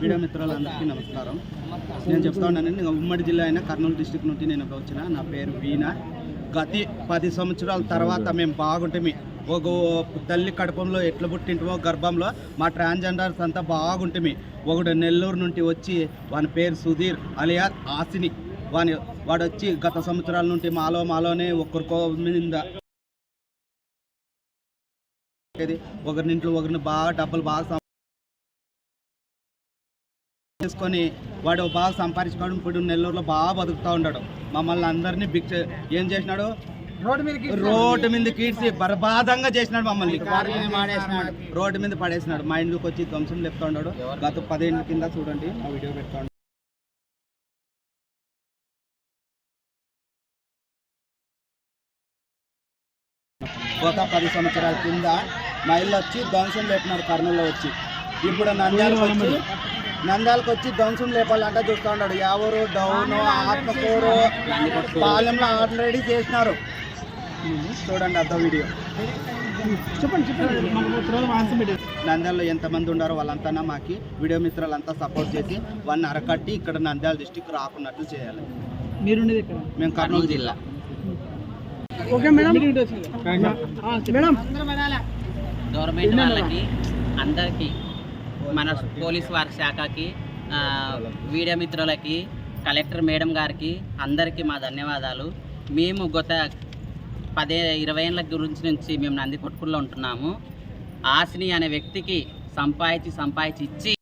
Media మిత్రులందరికీ నమస్కారం. నేను చెప్తా ఉన్నానండి ఉమ్మడి జిల్లా అయిన కర్నూలు డిస్టిక్ నుండి నేను వచ్చిన. నా పేరు వీణ గతి పది సంవత్సరాల తర్వాత మేము బాగుంటే ఒక తల్లి కడుపంలో ఎట్లా పుట్టింటిమో గర్భంలో మా ట్రాన్స్జెండర్స్ అంతా బాగుంటిమి ఒకడు నెల్లూరు నుండి వచ్చి వాని పేరు సుధీర్ అలియా ఆసిని. వాని వాడు వచ్చి గత సంవత్సరాల నుండి మాలో మాలోనే ఒకరికో మీద ఒకరి ఇంట్లో ఒకరిని బాగా డబ్బులు బాగా చేసుకొని వాడు బాగా సంపాదించుకోవడం ఇప్పుడు నెల్లూరులో బాగా బతుకుతూ ఉన్నాడు. మమ్మల్ని అందరినీ బిక్ ఏం చేసినాడు? రోడ్డు మీద కీడ్చి బర్బాదంగా చేసినాడు మమ్మల్ని. రోడ్డు మీద పడేసినాడు. మా ఇంటికి వచ్చి ధ్వంసం చెప్తా ఉన్నాడు. గత పదేళ్ళ కింద చూడండి ఆ వీడియో పెడతా. గత పది సంవత్సరాల కింద మా ఇల్లు వచ్చి ధ్వంసం లేపినారు కర్నూలులో వచ్చి. ఇప్పుడు నంద్యాలకు వచ్చి నంద్యాలకు వచ్చి ధ్వంసం లేపాలంటే చూస్తూ ఉన్నాడు. ఎవరు డౌన్ ఆత్మకూరు? పాలెంలో ఆల్రెడీ చేసినారు. చూడండి అర్థం వీడియో. చెప్పండి చెప్పండి. నంద్యాలలో ఎంతమంది ఉన్నారో వాళ్ళంతా మాకి వీడియో మిత్రులంతా సపోర్ట్ చేసి వాళ్ళని అరకట్టి ఇక్కడ నంద్యాల డిస్టిక్ రాకున్నట్లు చేయాలి. ఇక్కడ మేము కర్నూలు జిల్లా. Okay madam. ఆ, మేడం. గవర్నమెంట్ వాళ్ళకి అందరికీ మన పోలీస్ వారి శాఖకి ఆ, మీడియా మిత్రులకి కలెక్టర్ మేడం గారికి అందరికీ మా ధన్యవాదాలు. మేము గత పదే ఇరవై ఏళ్ళ గురించి నుంచి మేము నంది కొట్టుకుల్లో ఉంటున్నాము. ఆశని అనే వ్యక్తికి సంపాదించి సంపాదించి ఇచ్చి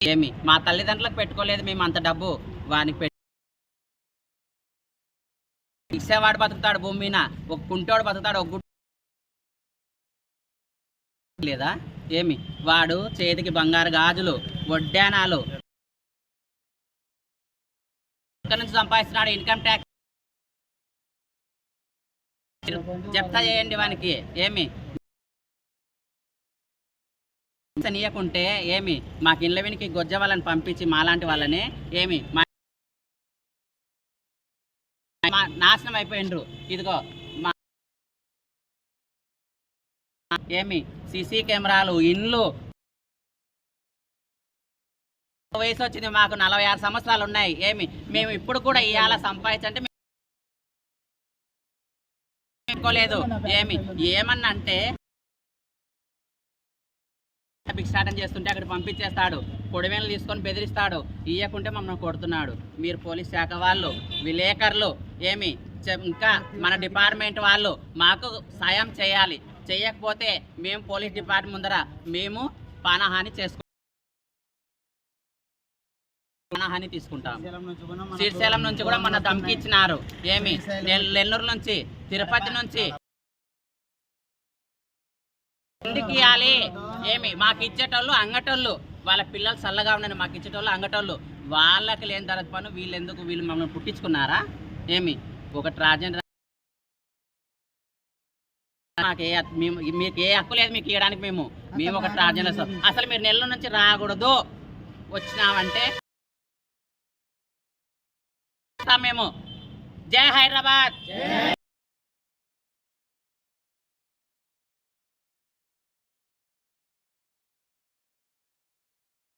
ఏమి మా తల్లిదండ్రులకు పెట్టుకోలేదు మేము అంత డబ్బు వానికి పెట్టి ఇచ్చేవాడు బతుకుతాడు భూమి మీద ఒక కుంటోడు బతుకుతాడు ఒక లేదా? ఏమి? వాడు చేతికి బంగారు గాజులు వడ్డానాలు నుంచి సంపాదిస్తున్నాడు? ఇన్కమ్ ట్యాక్స్ చెప్తా చేయండి వానికి. ఏమి? నీయకుంటే ఏమి? మాకు ఇళ్ళ వెనికి గొజ్జ వాళ్ళని పంపించి మాలాంటి వాళ్ళని ఏమి? నాశనం అయిపోయిండ్రు. ఇదిగో ఏమి? సీసీ కెమెరాలు ఇండ్లు. వయసు వచ్చింది మాకు నలభై ఆరు సంవత్సరాలు ఉన్నాయి. ఏమి? మేము ఇప్పుడు కూడా ఇవాళ సంపాదించంటే పెట్టుకోలేదు ఏమి? ఏమన్నా అంటే భిక్షాటం చేస్తుంటే అక్కడ పంపించేస్తాడు. పొడిమేలు తీసుకొని బెదిరిస్తాడు. ఇయ్యకుంటే మమ్మల్ని కొడుతున్నాడు. మీరు పోలీస్ శాఖ వాళ్ళు విలేకరులు ఏమి? చె- ఇంకా మన డిపార్ట్మెంట్ వాళ్ళు మాకు సాయం చేయాలి. చేయకపోతే మేము పోలీస్ డిపార్ట్మెంట్ ముందర మేము పానహాని చేసుకుంటాం పానహాని తీసుకుంటాం. శ్రీశైలం నుంచి కూడా మన ధమ్కి ఇచ్చినారు. ఏమి? నెల్- నెల్లూరు నుంచి తిరుపతి నుంచి. ఇంటికి ఇవ్వాలి? ఏమి? మాకు ఇచ్చేటోళ్ళు అంగటోళ్ళు. వాళ్ళ పిల్లలు చల్లగా ఉండని మాకు ఇచ్చేటోళ్ళు అంగటోళ్ళు. వాళ్ళకి లేని తర్వాత పను వీళ్ళు ఎందుకు వీళ్ళు మమ్మల్ని పుట్టించుకున్నారా? ఏమి? ఒక ట్రాజెండర్ మాకు ఏ హక్కు- మేము మీకు ఏ హక్కు లేదు మీకు ఇవ్వడానికి మేము. మేము ఒక ట్రాజెండర్ అసలు మీరు నెల్లూరు నుంచి రాకూడదు. వచ్చినామంటే మేము. జై హైదరాబాద్.